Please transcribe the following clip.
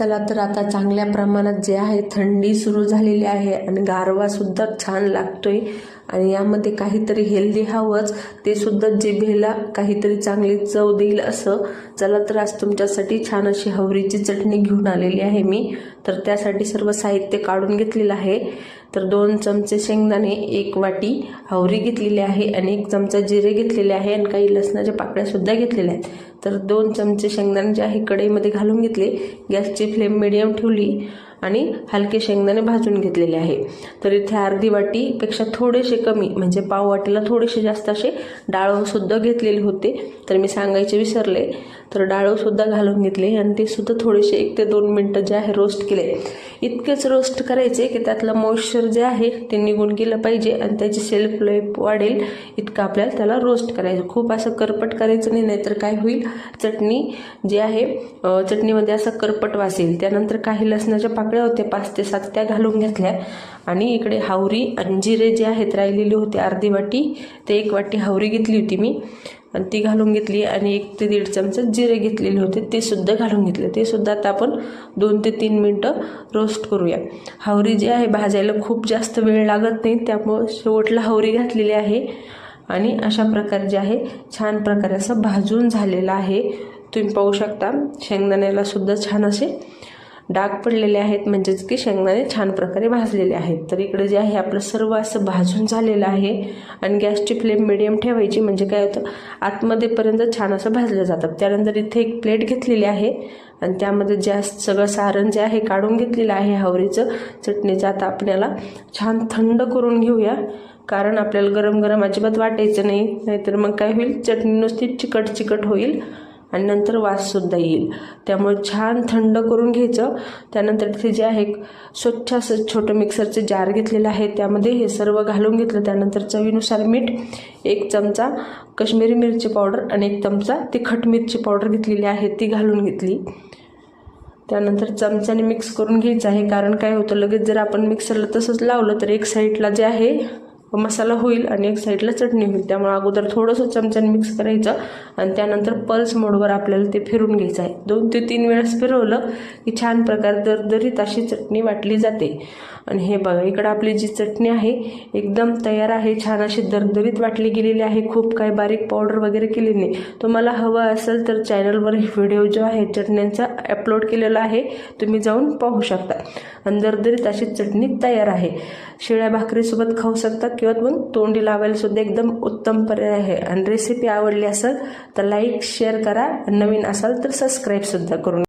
चला तर आता चांगल्या प्रमाणात जे आहे थंडी सुरू झालेली आहे आणि गारवासुद्धा छान लागतोय. आणि यामध्ये काहीतरी हेल्दी हवंच ते सुद्धा जिभेला काहीतरी चांगली चव देईल असं. चला तर आज तुमच्यासाठी छान अशी हवरीची चटणी घेऊन आलेली आहे मी. तर त्यासाठी सर्व साहित्य काढून घेतलेलं आहे. तर दोन चमचे शेंगदाणे एक वाटी आवरी घेतलेली आहे आणि एक चमचा जिरे घेतलेले आहे आणि काही लसणाच्या पाकळ्यासुद्धा घेतलेल्या आहेत. तर दोन चमचे शेंगदाणे जे आहे कढईमध्ये घालून घेतले. गॅसची फ्लेम मिडियम ठेवली. आणि हलके शेंगदाणे भाजून घेतलेले आहे. तर इथे अर्धी वाटीपेक्षा थोडेसे कमी म्हणजे पाव वाटीला थोडेसे जास्त असे डाळवसुद्धा घेतलेले होते. तर मी सांगायचे विसरले. तर डाळवसुद्धा घालून घेतले आणि ते सुद्धा थोडेसे एक ते दोन मिनटं जे आहे रोस्ट केले. इतकेच रोस्ट करायचे की त्यातलं मॉइश्चर जे आहे ते निघून गेलं पाहिजे आणि त्याची सेल्फ लाईफ वाढेल इतकं आपल्याला त्याला रोस्ट करायचं. खूप असं करपट करायचं नाही नाहीतर काय होईल? चटणी जी आहे चटणीमध्ये असं करपट वासेल. त्यानंतर काही लसणाच्या पाक पाकळ्या होते पाच ते सात त्या घालून घेतल्या. आणि इकडे हावरी आणि जिरे जे आहेत राहिलेले होते अर्धी वाटी ते एक वाटी हावरी घेतली होती मी. आणि ती घालून घेतली आणि एक ते दीड चमचे जिरे घेतलेले होते ते सुद्धा घालून घेतले. ते सुद्धा आता आपण दोन ते तीन मिनटं रोस्ट करूया. हावरी जी आहे भाजायला खूप जास्त वेळ लागत नाही त्यामुळं शेवटला हावरी घातलेली आहे. आणि अशा प्रकारे जे आहे छान प्रकारे असं भाजून झालेलं आहे. तुम्ही पाहू शकता शेंगदाण्याला सुद्धा छान असे डाग पडलेले आहेत म्हणजेच की शेंगदाणे छान प्रकारे भाजलेले आहेत. तर इकडे जे आहे आपलं सर्व असं भाजून झालेलं आहे. आणि गॅसची फ्लेम मिडियम ठेवायची म्हणजे काय होतं आतमध्येपर्यंत छान असं भाजलं जातं. त्यानंतर इथे एक प्लेट घेतलेली आहे. आणि त्यामध्ये जास्त सगळं सारण जे आहे काढून घेतलेलं आहे हावरीचं चटणीचं आता आपल्याला छान थंड करून घेऊया. कारण आपल्याला गरम गरम अजिबात वाटायचं नाही. नाहीतर मग काय होईल चटणी नुसती चिकट चिकट होईल. आणि नंतर वाससुद्धा येईल. त्यामुळे छान थंड करून घ्यायचं. त्यानंतर तिथे जे आहे स्वच्छ असं छोटं मिक्सरचे जार घेतलेलं आहे. त्यामध्ये हे सर्व घालून घेतलं. त्यानंतर चवीनुसार मीठ एक चमचा कश्मीरी मिरची पावडर आणि एक चमचा तिखट मिरची पावडर घेतलेली आहे. ती घालून घेतली. त्यानंतर चमच्याने मिक्स करून घ्यायचं आहे. कारण काय होतं लगेच जर आपण मिक्सरला तसंच लावलं तर एक साईडला जे आहे मसाला होईल आणि एक साईडला चटणी होईल. त्यामुळे अगोदर थोडंसं चमच्याने मिक्स करायचं. आणि त्यानंतर पल्स मोडवर आपल्याला ते फिरून घ्यायचं आहे. दोन ते तीन वेळेस फिरवलं की छान प्रकारे दरदरीत अशी चटणी वाटली जाते. आणि हे बघा इकडं आपली जी चटणी आहे एकदम तयार आहे छान अशी दरदरीत वाटली गेलेली आहे. खूप काही बारीक पावडर वगैरे केली नाही. तुम्हाला हवं असेल तर चॅनलवर व्हिडिओ जो आहे चटण्यांचा अपलोड केलेला आहे तुम्ही जाऊन पाहू शकता. आणि दरदरीत अशी चटणी तयार आहे. शिळ्या भाकरीसोबत खाऊ शकता किंवा मग तोंडी लावायला सुद्धा एकदम उत्तम पर्याय आहे. आणि रेसिपी आवडली असेल तर लाईक शेअर करा. नवीन असाल तर सबस्क्राईबसुद्धा करून